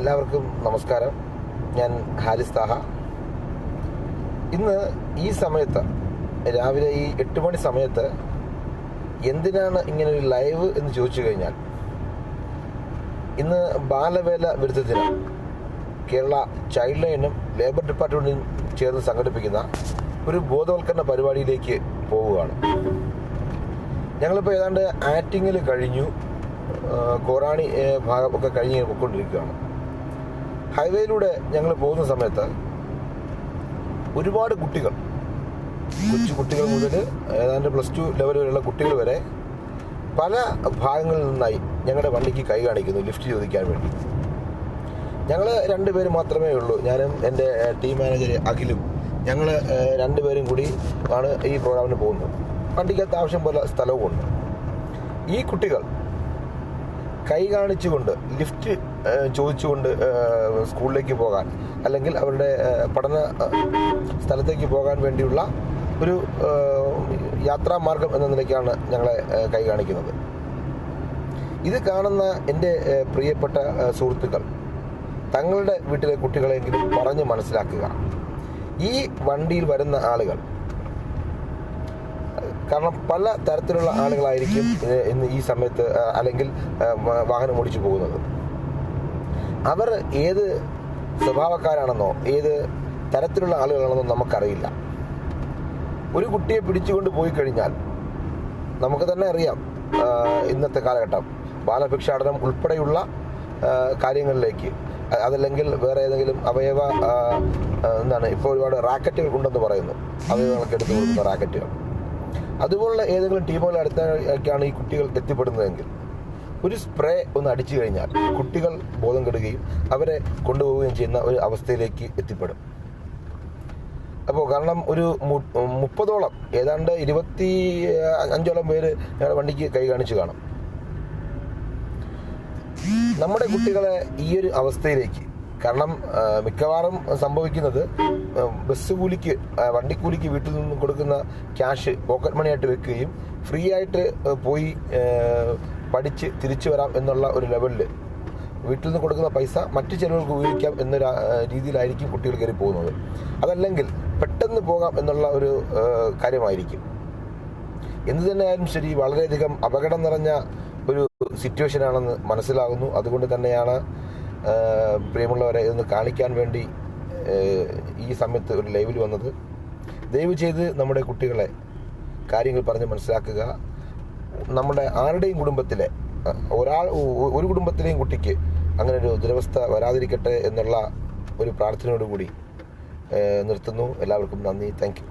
എല്ലാവർക്കും നമസ്കാരം. ഞാൻ ഹാരിസ് താഹ. ഇന്ന് ഈ സമയത്ത് രാവിലെ ഈ എട്ട് മണി സമയത്ത് എന്തിനാണ് ഇങ്ങനെ ഒരു ലൈവ് എന്ന് ചോദിച്ചു കഴിഞ്ഞാൽ ഇന്ന് ബാലവേല വിരുദ്ധത്തിന് കേരള ചൈൽഡ് ലൈനും ലേബർ ഡിപ്പാർട്ട്മെന്റും ചേർന്ന് സംഘടിപ്പിക്കുന്ന ഒരു ബോധവൽക്കരണ പരിപാടിയിലേക്ക് പോവുകയാണ്. ഞങ്ങളിപ്പോൾ ഏതാണ്ട് ആക്ടിങ്ങിൽ കഴിഞ്ഞു. കോറാണി ഭാഗമൊക്കെ കഴിഞ്ഞ് പൊയ്ക്കൊണ്ടിരിക്കുകയാണ് ഹൈവേയിലൂടെ ഞങ്ങൾ പോകുന്ന സമയത്ത് ഒരുപാട് കുട്ടികൾ കൊച്ചു കുട്ടികൾ മുതൽ ഏതാണ്ട് പ്ലസ് ടു ലെവൽ വരെയുള്ള കുട്ടികൾ വരെ പല ഭാഗങ്ങളിൽ നിന്നായി ഞങ്ങളുടെ വണ്ടിക്ക് കൈ കാണിക്കുന്നു ലിഫ്റ്റ് ചോദിക്കാൻ വേണ്ടി. ഞങ്ങൾ രണ്ടുപേർ മാത്രമേ ഉള്ളൂ. ഞാനും എന്റെ ടീം മാനേജർ അഖിലും. ഞങ്ങൾ രണ്ടുപേരും കൂടി ആണ് ഈ പ്രോഗ്രാമിന് പോകുന്നത്. വണ്ടിക്കകത്ത് ആവശ്യം പോലെ സ്ഥലവും ഉണ്ട് ഈ കുട്ടികൾ കൈ കാണിച്ചുകൊണ്ട് ലിഫ്റ്റ് ചോദിച്ചുകൊണ്ട് സ്കൂളിലേക്ക് പോകാൻ അല്ലെങ്കിൽ അവരുടെ പഠന സ്ഥലത്തേക്ക് പോകാൻ വേണ്ടിയുള്ള ഒരു യാത്രാമാർഗം എന്ന നിലയ്ക്കാണ് ഞങ്ങളെ കൈ കാണിക്കുന്നത്. ഇത് കാണുന്ന എന്റെ പ്രിയപ്പെട്ട സുഹൃത്തുക്കൾ തങ്ങളുടെ വീട്ടിലെ കുട്ടികളെങ്കിലും പറഞ്ഞ് മനസ്സിലാക്കുക. ഈ വണ്ടിയിൽ വരുന്ന ആളുകൾ കാരണം പല തരത്തിലുള്ള ആളുകളായിരിക്കും ഇന്ന് ഈ സമയത്ത് അല്ലെങ്കിൽ വാഹനം ഓടിച്ചു പോകുന്നത്. അവർ ഏത് സ്വഭാവക്കാരാണെന്നോ ഏത് തരത്തിലുള്ള ആളുകളാണെന്നോ നമുക്കറിയില്ല. ഒരു കുട്ടിയെ പിടിച്ചുകൊണ്ട് പോയി കഴിഞ്ഞാൽ നമുക്ക് തന്നെ അറിയാം ഇന്നത്തെ കാലഘട്ടം. ബാലഭിക്ഷാടനം ഉൾപ്പെടെയുള്ള കാര്യങ്ങളിലേക്ക് അതല്ലെങ്കിൽ വേറെ ഏതെങ്കിലും അവയവ എന്താണ് ഇപ്പോൾ ഒരുപാട് റാക്കറ്റുകൾ ഉണ്ടെന്ന് പറയുന്നു. അവയവങ്ങളൊക്കെ എടുത്തു കൊടുക്കുന്ന റാക്കറ്റുകൾ. അതുപോലുള്ള ഏതെങ്കിലും ടീമുകളുടെ അടുത്തേക്കാണ് ഈ കുട്ടികൾ എത്തിപ്പെടുന്നതെങ്കിൽ ഒരു സ്പ്രേ ഒന്ന് അടിച്ചു കഴിഞ്ഞാൽ കുട്ടികൾ ബോധം കെടുകയും അവരെ കൊണ്ടുപോവുകയും ചെയ്യുന്ന ഒരു അവസ്ഥയിലേക്ക് എത്തിപ്പെടും. അപ്പോൾ കാരണം ഒരു മുപ്പതോളം ഏതാണ്ട് ഇരുപത്തി അഞ്ചോളം പേര് ഞങ്ങളുടെ വണ്ടിക്ക് കൈ കാണിച്ചു കാണും. നമ്മുടെ കുട്ടികളെ ഈ ഒരു അവസ്ഥയിലേക്ക് കാരണം മിക്കവാറും സംഭവിക്കുന്നത് ബസ് കൂലിക്ക് വണ്ടിക്കൂലിക്ക് വീട്ടിൽ നിന്നും കൊടുക്കുന്ന ക്യാഷ് പോക്കറ്റ് മണി ആയിട്ട് വെക്കുകയും ഫ്രീ ആയിട്ട് പോയി പഠിച്ച് തിരിച്ചു വരാം എന്നുള്ള ഒരു ലെവലിൽ വീട്ടിൽ നിന്ന് കൊടുക്കുന്ന പൈസ മറ്റു ചിലവുകൾക്ക് ഉപയോഗിക്കാം എന്നൊരു രീതിയിലായിരിക്കും കുട്ടികൾ കയറി പോകുന്നത്. അതല്ലെങ്കിൽ പെട്ടെന്ന് പോകാം എന്നുള്ള ഒരു കാര്യമായിരിക്കും. എന്തു തന്നെയായാലും ശരി വളരെയധികം അപകടം നിറഞ്ഞ ഒരു സിറ്റുവേഷൻ ആണെന്ന് മനസ്സിലാകുന്നു. അതുകൊണ്ട് തന്നെയാണ് പ്രിയമുള്ളവരെ ഇതൊന്ന് കാണിക്കാൻ വേണ്ടി ഈ സമയത്ത് ഒരു ലൈവിൽ വന്നത്. ദയവ് ചെയ്ത് നമ്മുടെ കുട്ടികളെ കാര്യങ്ങൾ പറഞ്ഞ് മനസ്സിലാക്കുക. നമ്മുടെ ആരുടെയും കുടുംബത്തിലെ ഒരാൾ ഒരു കുടുംബത്തിലെയും കുട്ടിക്ക് അങ്ങനെ ഒരു ദുരവസ്ഥ വരാതിരിക്കട്ടെ എന്നുള്ള ഒരു പ്രാർത്ഥനയോടുകൂടി നിർത്തുന്നു. എല്ലാവർക്കും നന്ദി. താങ്ക്